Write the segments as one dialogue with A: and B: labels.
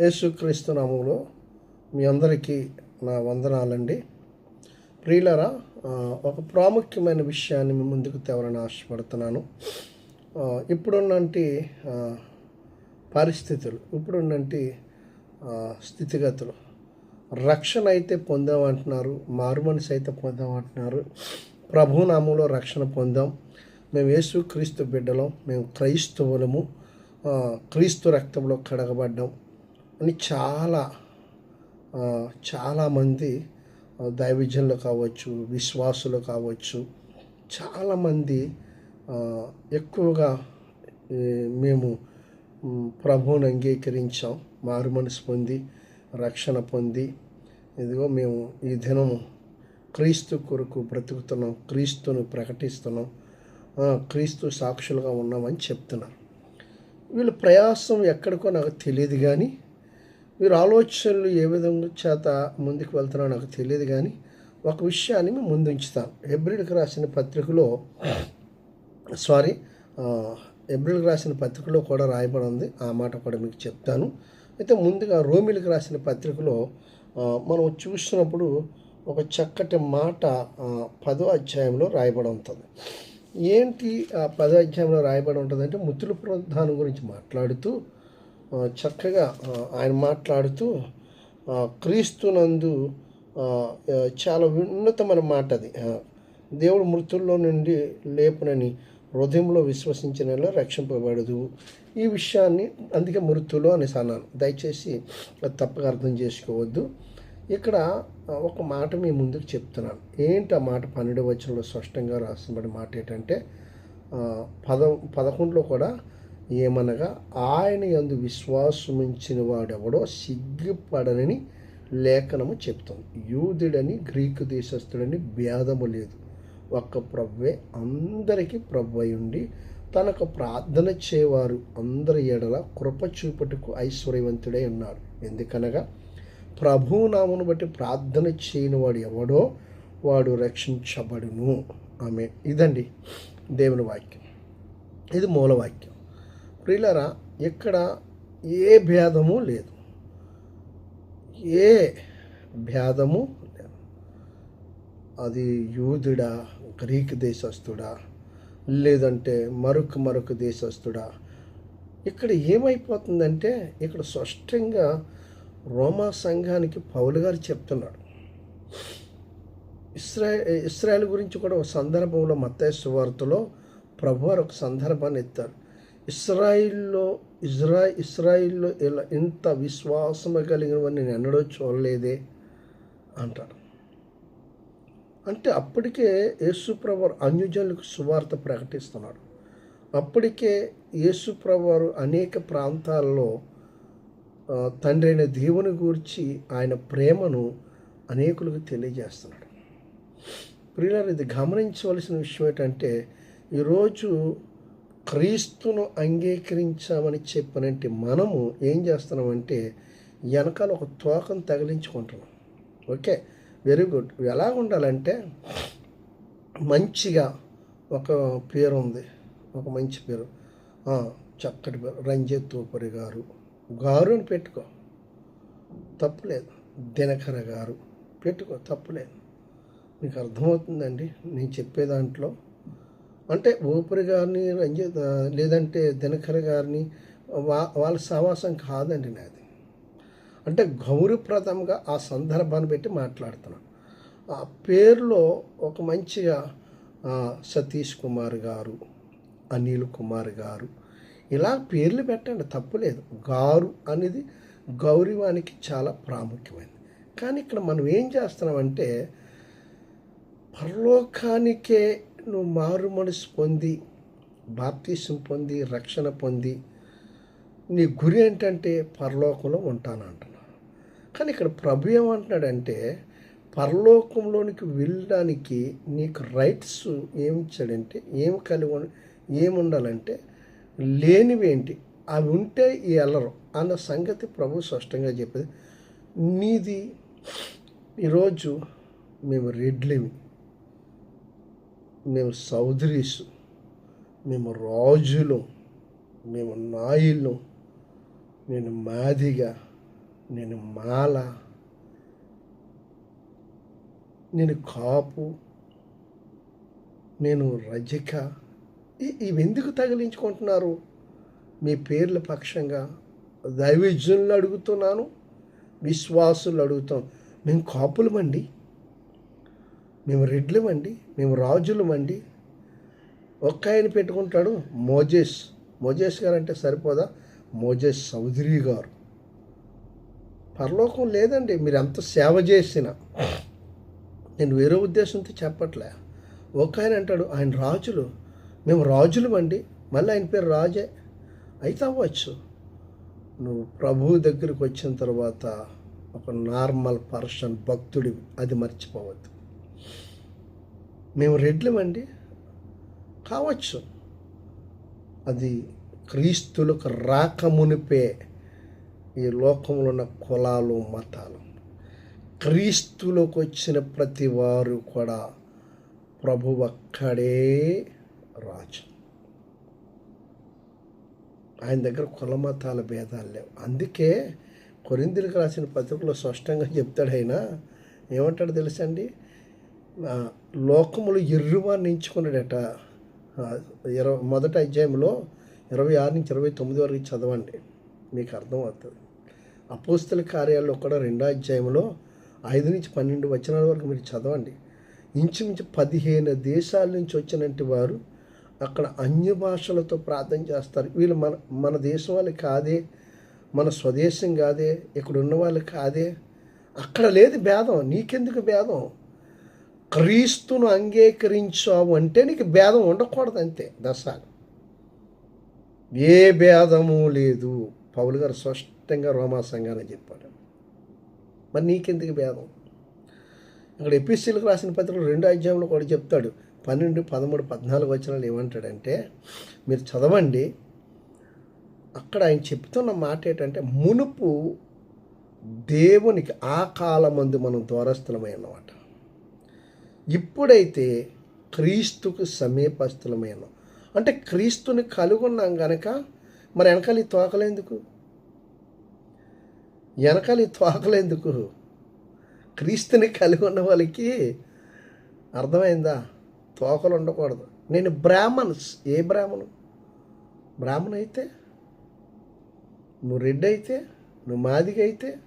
A: యేసుక్రీస్తు నామంలో మీ అందరికీ నా వందనాలండి. ప్రియులరా ఒక ప్రాముఖ్యమైన విషయాన్ని మీ ముందుకు తేవాలని ఆశపడుతున్నాను. ఇప్పుడున్నంటి ఇప్పుడున్నటి పరిస్థితులు ఇప్పుడున్నటి స్థితిగతులు. రక్షణ అయితే పొందామంటున్నారు మారుమనిషి అయితే పొందామంటున్నారు. ప్రభునామంలో రక్షణ పొందాం. మేము యేసు క్రీస్తు బిడ్డలం మేము క్రైస్తవులము. క్రీస్తు రక్తంలో కడగబడ్డాం. అని చాలా చాలామంది ఆ, దైవజనులు కావచ్చు విశ్వాసులు కావచ్చు చాలామంది ఎక్కువగా మేము ప్రభువుని అంగీకరించాం. మారు మనసు పొంది రక్షణ పొంది. ఇదిగో మేము ఈ దినము క్రీస్తు కొరకు బ్రతుకుతున్నాం. క్రీస్తును ప్రకటిస్తున్నాం. క్రీస్తు సాక్షులుగా ఉన్నామని చెప్తున్నారు. వీళ్ళ ప్రయాసం ఎక్కడికో నాకు తెలియదు కానీ వీరు ఆలోచనలు ఏ విధంగా చేత ముందుకు వెళ్తున్నారో నాకు తెలియదు కానీ ఒక విషయాన్ని మేము ముందు ఏప్రిల్కి రాసిన పత్రికలో సారీ ఏప్రిల్కి రాసిన పత్రికలో కూడా రాయబడి ఉంది. ఆ మాట కూడా మీకు చెప్తాను. అయితే ముందుగా రోమిలికి రాసిన పత్రికలో మనం చూసినప్పుడు ఒక చక్కటి మాట పదో అధ్యాయంలో రాయబడి ఉంటుంది. ఏంటి ఆ పదో అధ్యాయంలో రాయబడి ఉంటుంది అంటే ముత్తుల ప్రధానం గురించి మాట్లాడుతూ చక్కగా ఆయన మాట్లాడుతూ క్రీస్తునందు చాలా ఉన్నతమైన మాట అది. దేవుడు మృతుల్లో నుండి లేపునని హృదయంలో విశ్వసించిన రక్షింపబడదు. ఈ విషయాన్ని అందుకే మృతులు అనేసి అన్నాను. దయచేసి తప్పగా అర్థం చేసుకోవద్దు. ఇక్కడ ఒక మాట మీ ముందుకు చెప్తున్నాను. ఏంటి ఆ మాట? పన్నెండు వచనంలో స్పష్టంగా రాసినబడి మాట ఏంటంటే పద పదకొండులో కూడా ఏమనగా ఆయన ఎందు విశ్వాసముంచిన వాడెవడో సిగ్గుపడనని లేఖనము చెప్తుంది. యూదుడని గ్రీకు దేశస్థుడని భేదము లేదు. ఒక్క ప్రభువే అందరికీ ప్రభు ఉండి తనకు ప్రార్థన చేయవారు అందరి ఎడల కృప చూపటకు ఐశ్వర్యవంతుడై ఉన్నాడు. ఎందుకనగా ప్రభునామును బట్టి ప్రార్థన చేయని వాడు ఎవడో వాడు రక్షించబడును. ఆమె ఇదండి దేవుని వాక్యం. ఇది మూలవాక్యం ప్రియులరా ఇక్కడ ఏ భేదము లేదు. ఏ భేదము లేదు. అది యూదుడా గ్రీక్ దేశస్తుడా లేదంటే మరొక మరొక దేశస్తుడా ఇక్కడ ఏమైపోతుందంటే ఇక్కడ స్పష్టంగా రోమా సంఘానికి పౌలు గారు చెప్తున్నాడు. ఇస్రా ఇస్రాయల్ గురించి కూడా ఒక సందర్భంలో మత్తయ్య సువార్తలో ప్రభువారు ఒక సందర్భాన్ని ఎత్తారు. ఇస్రాయిల్లో ఇజ్రా ఇస్రాయిల్లో ఇలా ఇంత విశ్వాసము కలిగినవని నేను ఎన్నడూ చూడలేదే అంటారు. అంటే అప్పటికే యేసుప్రవర్ అన్యజనులకు సువార్త ప్రకటిస్తున్నాడు. అప్పటికే యేసుప్రభు అనేక ప్రాంతాల్లో తండ్రి అయిన దేవుని గురించి ఆయన ప్రేమను అనేకులకు తెలియజేస్తున్నాడు. ప్రియులారు ఇది గమనించవలసిన విషయం ఏంటంటే ఈరోజు క్రీస్తును అంగీకరించామని చెప్పినంటే మనము ఏం చేస్తున్నామంటే వెనకాల ఒక తోకం తగిలించుకుంటున్నాం. ఓకే? Very good. ఎలా ఉండాలంటే మంచిగా ఒక పేరు ఉంది. ఒక మంచి పేరు. చక్కటి పేరు. రంజిత్ తూపరి గారు. గారు అని పెట్టుకో. తప్పులేదు దినకర గారు. పెట్టుకో. తప్పులేదు మీకు అర్థమవుతుందండి? నేను చెప్పే దాంట్లో అంటే ఊపిరి గారిని రంజిత్ లేదంటే దినకర్ గారిని వా వాళ్ళ సహవాసం కాదండి నాది. అంటే గౌరవప్రదంగా ఆ సందర్భాన్ని పెట్టి మాట్లాడుతున్నాను ఆ పేరులో ఒక మంచిగా సతీష్ కుమార్ గారు అనిల్ కుమార్ గారు ఇలా పేర్లు పెట్టండి తప్పులేదు గారు అనేది గౌరవానికి చాలా ప్రాముఖ్యమైనది. కానీ ఇక్కడ మనం ఏం చేస్తున్నామంటే పరలోకానికే నువ్వు మారు మనసు పొంది బాప్తీసం పొంది రక్షణ పొంది నీ గురి ఏంటంటే పరలోకంలో ఉంటాను అంటున్నాను కానీ ఇక్కడ ప్రభు ఏమంటున్నాడంటే పరలోకంలోనికి వెళ్ళడానికి నీకు రైట్స్ ఏమి ఇచ్చాడంటే ఏమి కలిగి ఏమి ఉండాలంటే లేనివేంటి అవి ఉంటే ఈ వెళ్ళరు అన్న సంగతి ప్రభు స్పష్టంగా చెప్పేది. నీది ఈరోజు మేము రెడ్లేమి మేము సౌదరీసు మేము రాజులు మేము నాయులు నేను మాదిగా నేను మాల నేను కాపు నేను రజిక. ఇ- ఇవెందుకు తగిలించుకుంటున్నారు? మీ పేర్ల పక్షంగా దైవజ్ఞులను అడుగుతున్నాను విశ్వాసులు అడుగుతాం మేము కాపులమండి. మేము రెడ్లమండి మేము రాజులమండి ఒక్క ఆయన పెట్టుకుంటాడు మోజేస్. మోజేస్ గారు అంటే సరిపోదా? మోజేస్ చౌదరి గారు. పరలోకం లేదండి మీరు ఎంత సేవ చేసినా. నేను వేరే ఉద్దేశంతో చెప్పట్లే. ఒక ఆయన అంటాడు ఆయన రాజులు. మేము రాజులు అండి మళ్ళీ ఆయన పేరు రాజే. అయితే అవ్వచ్చు. నువ్వు ప్రభువు దగ్గరికి వచ్చిన తర్వాత ఒక నార్మల్ పర్సన్ భక్తుడివి. అది మర్చిపోవద్దు. మేము రెడ్లమండి. కావచ్చు. అది క్రీస్తులకు రాకమునిపే ఈ లోకంలో ఉన్న కులాలు మతాలు. క్రీస్తులోకి వచ్చిన ప్రతి వారు కూడా ప్రభు ఒక్కడే రాజు. ఆయన దగ్గర కుల మతాల భేదాలు లేవు. అందుకే కొరిందులకు రాసిన పత్రికలో స్పష్టంగా చెప్తాడు ఆయన. ఏమంటాడు తెలుసండి? లోకములు ఎర్రువాన్ని ఎంచుకున్నాడట ఇరవై మొదటి అధ్యాయంలో ఇరవై ఆరు నుంచి ఇరవై తొమ్మిది వరకు చదవండి. మీకు అర్థమవుతుంది. అపోస్తుల కార్యాల్లో కూడా రెండో అధ్యాయంలో ఐదు నుంచి పన్నెండు వచనాల వరకు మీరు చదవండి. ఇంచుమించు పదిహేను దేశాల నుంచి వచ్చినట్టు వారు అక్కడ అన్య భాషలతో ప్రార్థన చేస్తారు. వీళ్ళు మన మన దేశం వాళ్ళు కాదే మన స్వదేశం కాదే ఇక్కడ ఉన్న వాళ్ళు కాదే. అక్కడ లేదు భేదం. నీకెందుకు భేదం? క్రీస్తును అంగీకరించావు అంటే నీకు భేదం ఉండకూడదు అంతే దశాలు. ఏ భేదము లేదు. పౌలు గారు స్పష్టంగా రోమా సంఘాన్ని చెప్పాడు. మరి నీకెందుకు భేదం? ఇక్కడ ఎపిసీలకు రాసిన పత్రికలు రెండు అధ్యాయంలో కూడా చెప్తాడు. పన్నెండు పదమూడు పద్నాలుగు వచనాలు ఏమంటాడంటే మీరు చదవండి. అక్కడ ఆయన చెప్తున్న మాట ఏంటంటే మునుపు దేవునికి ఆ కాలమందు మనం దూరస్థులమై అన్నమాట ఇప్పుడైతే క్రీస్తుకు సమీపస్థలమై ఉన్నాం అంటే క్రీస్తుని కలుగున్నాం గనక మరి వెనకాల ఈ తోకలేందుకు వెనకాల ఈ తోకలేందుకు క్రీస్తుని కలిగి ఉన్న వాళ్ళకి అర్థమైందా? తోకలు ఉండకూడదు. నేను బ్రాహ్మణ్స్ ఏ బ్రాహ్మణు? బ్రాహ్మణ్ అయితే నువ్వు రెడ్డి అయితే నువ్వు మాదిగ అయితే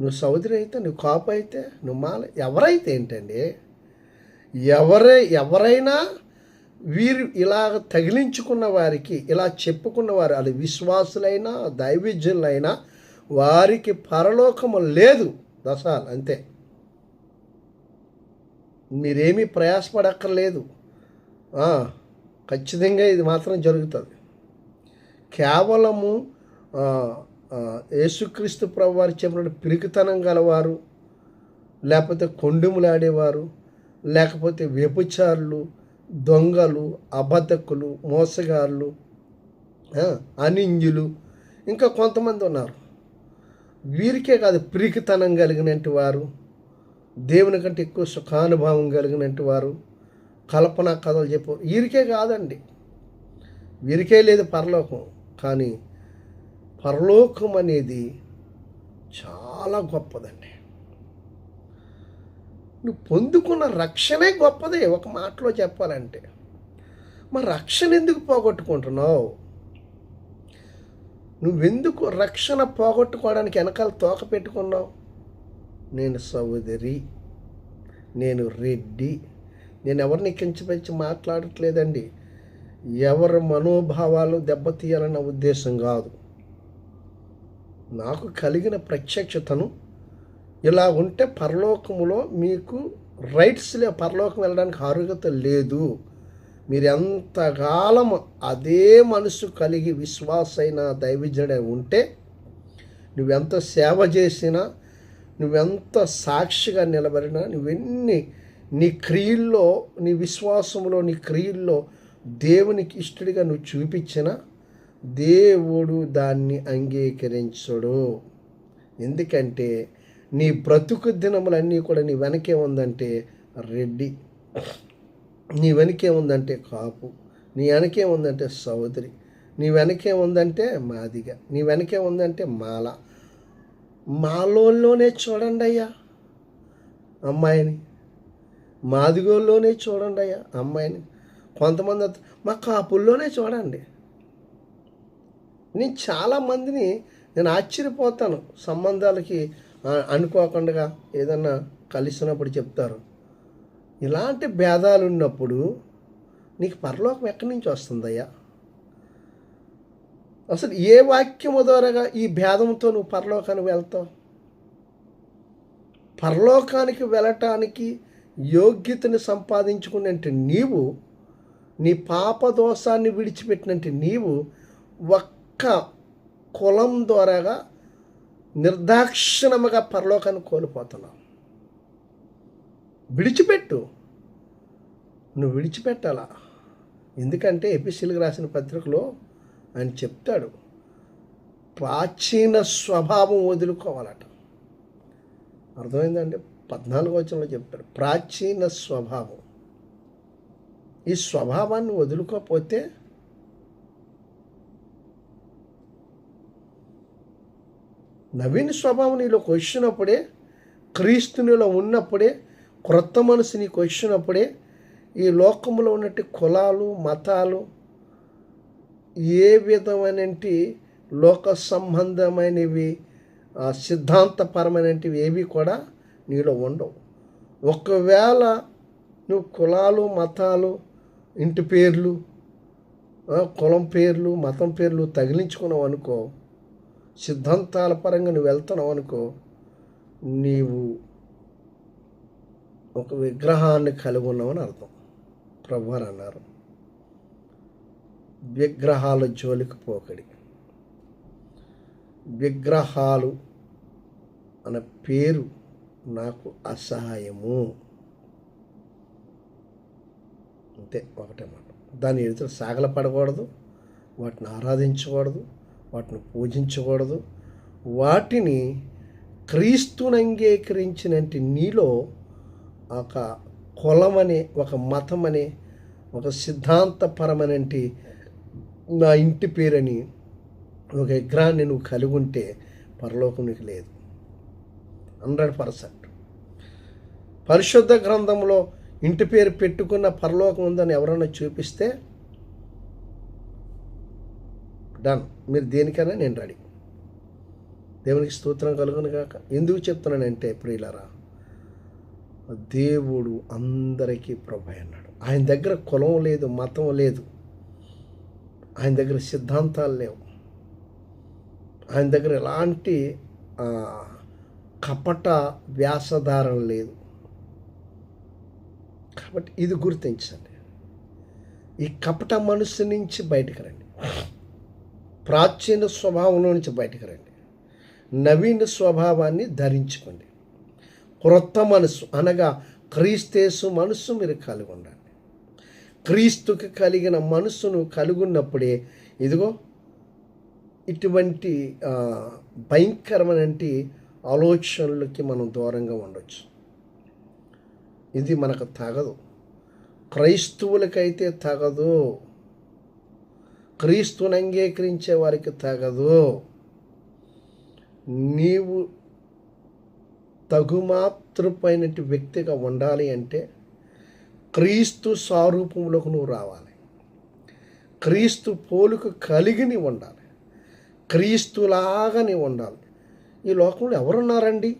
A: నువ్వు సౌదరి అయితే నువ్వు కాపు అయితే నువ్వు మాల ఎవరైతే ఏంటండి ఎవరై ఎవరైనా వీరు ఇలాగ తగిలించుకున్న వారికి ఇలా చెప్పుకున్న వారు అది విశ్వాసులైనా దైవజ్ఞులైనా వారికి పరలోకము లేదు. దశాలు అంతే. మీరేమీ ప్రయాసపడక్కర్లేదు. ఖచ్చితంగా ఇది మాత్రం జరుగుతుంది. కేవలము యేసుక్రీస్తు ప్రభు వారు చెప్పిన పిరికితనం గలవారు లేకపోతే కొండుములాడేవారు లేకపోతే వ్యభిచారులు దొంగలు అబద్ధకులు మోసగాళ్ళు అనింజులు ఇంకా కొంతమంది ఉన్నారు. వీరికే కాదు పిరికితనం కలిగినట్టు వారు దేవుని కంటే ఎక్కువ సుఖానుభవం కలిగినట్టు వారు కల్పన కథలు చెప్పు వీరికే కాదండి. వీరికే లేదు పరలోకం కానీ పరలోకం అనేది చాలా గొప్పదండి. నువ్వు పొందుకున్న రక్షణే గొప్పదే ఒక మాటలో చెప్పాలంటే. మరి రక్షణ ఎందుకు పోగొట్టుకుంటున్నావు? నువ్వెందుకు రక్షణ పోగొట్టుకోవడానికి వెనకాల తోక పెట్టుకున్నావు? నేను సహోదరి నేను రెడ్డి నేను ఎవరిని కించపరిచి మాట్లాడట్లేదండి. ఎవరి మనోభావాలు దెబ్బతీయాలన్న ఉద్దేశం కాదు. నాకు కలిగిన ప్రత్యక్షతను ఇలా ఉంటే పరలోకములో మీకు రైట్స్ లే పరలోకం వెళ్ళడానికి అర్హత లేదు. మీరు ఎంతకాలం అదే మనసు కలిగి విశ్వాసైన దైవజుడై ఉంటే నువ్వెంత సేవ చేసినా నువ్వెంత సాక్షిగా నిలబడినా నువ్వెన్ని నీ క్రియల్లో నీ విశ్వాసంలో నీ క్రియల్లో దేవునికి ఇష్టడిగా నువ్వు చూపించినా దేవుడు దాన్ని అంగీకరించడు. ఎందుకంటే నీ బ్రతుకు దినములన్నీ కూడా నీ వెనకే ఉందంటే రెడ్డి. నీ వెనకే ఉందంటే కాపు. నీ వెనకే ఉందంటే సోదరి. నీ వెనకే ఉందంటే మాదిగ. నీ వెనకే ఉందంటే మాల. మాలోల్లోనే చూడండి అయ్యా అమ్మాయిని. మాదిగోల్లోనే చూడండి అయ్యా అమ్మాయిని. కొంతమంది మా కాపుల్లోనే చూడండి. నేను చాలామందిని నేను ఆశ్చర్యపోతాను. సంబంధాలకి అనుకోకుండా ఏదన్నా కలిసినప్పుడు చెప్తారు. ఇలాంటి భేదాలు ఉన్నప్పుడు నీకు పరలోకం ఎక్కడి నుంచి వస్తుందయ్యా? అసలు ఏ వాక్యము ద్వారా ఈ భేదంతో నువ్వు పరలోకానికి వెళ్తావు? పరలోకానికి వెళ్ళటానికి యోగ్యతని సంపాదించుకున్నట్టు నీవు నీ పాప దోషాన్ని విడిచిపెట్టినట్టు నీవు ఒక్క కులం ద్వారాగా నిర్దాక్షిణముగా పరలోకాన్ని కోల్పోతున్నావు. విడిచిపెట్టు. నువ్వు విడిచిపెట్టాలా? ఎందుకంటే ఎపిసిల్కి రాసిన పత్రికలో ఆయన చెప్తాడు ప్రాచీన స్వభావం వదులుకోవాలట. అర్థమైందండి? పద్నాలుగో వచనంలో చెప్తాడు ప్రాచీన స్వభావం. ఈ స్వభావాన్ని వదులుకోకపోతే నవీన స్వభావం నీలోకి వచ్చినప్పుడే క్రీస్తునిలో ఉన్నప్పుడే క్రొత్త మనసు నీకు వచ్చినప్పుడే ఈ లోకంలో ఉన్నట్టు కులాలు మతాలు ఏ విధమైనటి లోక సంబంధమైనవి ఆ, సిద్ధాంతపరమైనటివి ఏవి కూడా నీలో ఉండవు. ఒకవేళ నువ్వు కులాలు మతాలు ఇంటి పేర్లు కులం పేర్లు మతం పేర్లు తగిలించుకున్నావు అనుకో సిద్ధాంతాల పరంగా నువ్వు వెళ్తున్నావు అనుకో నీవు ఒక విగ్రహాన్ని కలిగి ఉన్నావని అర్థం. ప్రభు అని అన్నారు. విగ్రహాల జోలికి పోకడి. విగ్రహాలు అనే పేరు నాకు అసహాయము. అంతే ఒకటే మాట. దాని ఎదుట సాగలపడకూడదు వాటిని ఆరాధించకూడదు. వాటిని పూజించకూడదు. వాటిని క్రీస్తుని అంగీకరించినట్టు నీలో ఒక కులమనే ఒక మతమనే ఒక సిద్ధాంతపరమనంటి నా ఇంటి పేరని ఒక విగ్రహాన్ని నువ్వు కలిగి ఉంటే పరలోకం నీకు లేదు. Hundred percent. పరిశుద్ధ గ్రంథంలో ఇంటి పేరు పెట్టుకున్న పరలోకం ఉందని ఎవరైనా చూపిస్తే డన్ మీరు దేనికైనా నేను రెడీ దేవునికి స్తోత్రం కలుగును కాక ఎందుకు చెప్తున్నానంటే ప్రియులరా దేవుడు అందరికీ ప్రభు అన్నాడు ఆయన దగ్గర కులం లేదు మతం లేదు. ఆయన దగ్గర సిద్ధాంతాలు లేవు. ఆయన దగ్గర ఎలాంటి కపట వ్యాసధారణ లేదు. కాబట్టి ఇది గుర్తించండి. ఈ కపట మనసు నుంచి బయటకు రండి. ప్రాచీన స్వభావంలో నుంచి బయటకు రండి. నవీన స్వభావాన్ని ధరించుకోండి. క్రొత్త మనసు అనగా క్రీస్తేసు మనసు మీరు కలిగి ఉండండి. క్రీస్తుకి కలిగిన మనసును కలిగి ఉన్నప్పుడే ఇదిగో ఇటువంటి భయంకరమైన ఆలోచనలకి మనం దూరంగా ఉండొచ్చు. ఇది మనకు తగదు. క్రైస్తవులకైతే తగదు. క్రీస్తుని అంగీకరించే వారికి తగదు. నీవు తగుమాత్రపైనటి వ్యక్తిగా ఉండాలి అంటే క్రీస్తు స్వరూపంలోకి నువ్వు రావాలి. క్రీస్తు పోలుకు కలిగిని ఉండాలి. క్రీస్తులాగా ఉండాలి. ఈ లోకంలో ఎవరున్నారండి?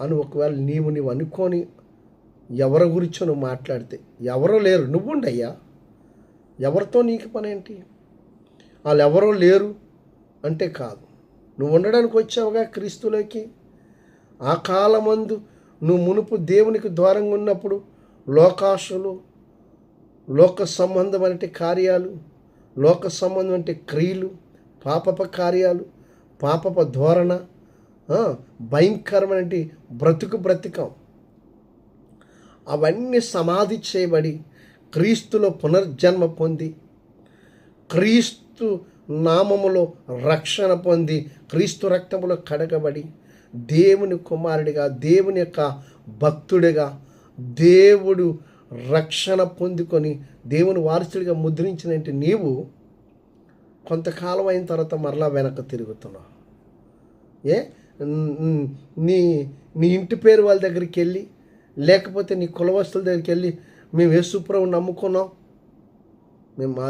A: అని ఒకవేళ నీవు నీవు అనుకొని ఎవరి గురించో నువ్వు మాట్లాడితే ఎవరో లేరు. నువ్వుండయ్యా? ఎవరితో నీకు పని ఏంటి వాళ్ళు ఎవరో లేరు అంటే కాదు. నువ్వు ఉండడానికి వచ్చావుగా క్రీస్తులోకి. ఆ కాలమందు నువ్వు మునుపు దేవునికి దూరంగా ఉన్నప్పుడు లోకాశలు లోక సంబంధం అంటే కార్యాలు లోక సంబంధం అంటే క్రియలు పాపప కార్యాలు పాపప ధోరణ భయంకరమైన బ్రతుకు బ్రతికం. అవన్నీ సమాధి చేయబడి క్రీస్తులో పునర్జన్మ పొంది క్రీస్తు నామములో రక్షణ పొంది క్రీస్తు రక్తములో కడగబడి దేవుని కుమారుడిగా దేవుని యొక్క భక్తుడిగా దేవుడు రక్షణ పొందుకొని దేవుని వారసుడిగా ముద్రించినట్టు నీవు కొంతకాలం అయిన తర్వాత మరలా వెనక్కి తిరుగుతున్నావు. ఏ? నీ నీ ఇంటి పేరు వాళ్ళ దగ్గరికి వెళ్ళి లేకపోతే నీ కులవస్తుల దగ్గరికి వెళ్ళి మేము యేసుప్రభు నమ్ముకున్నాం. మేము మా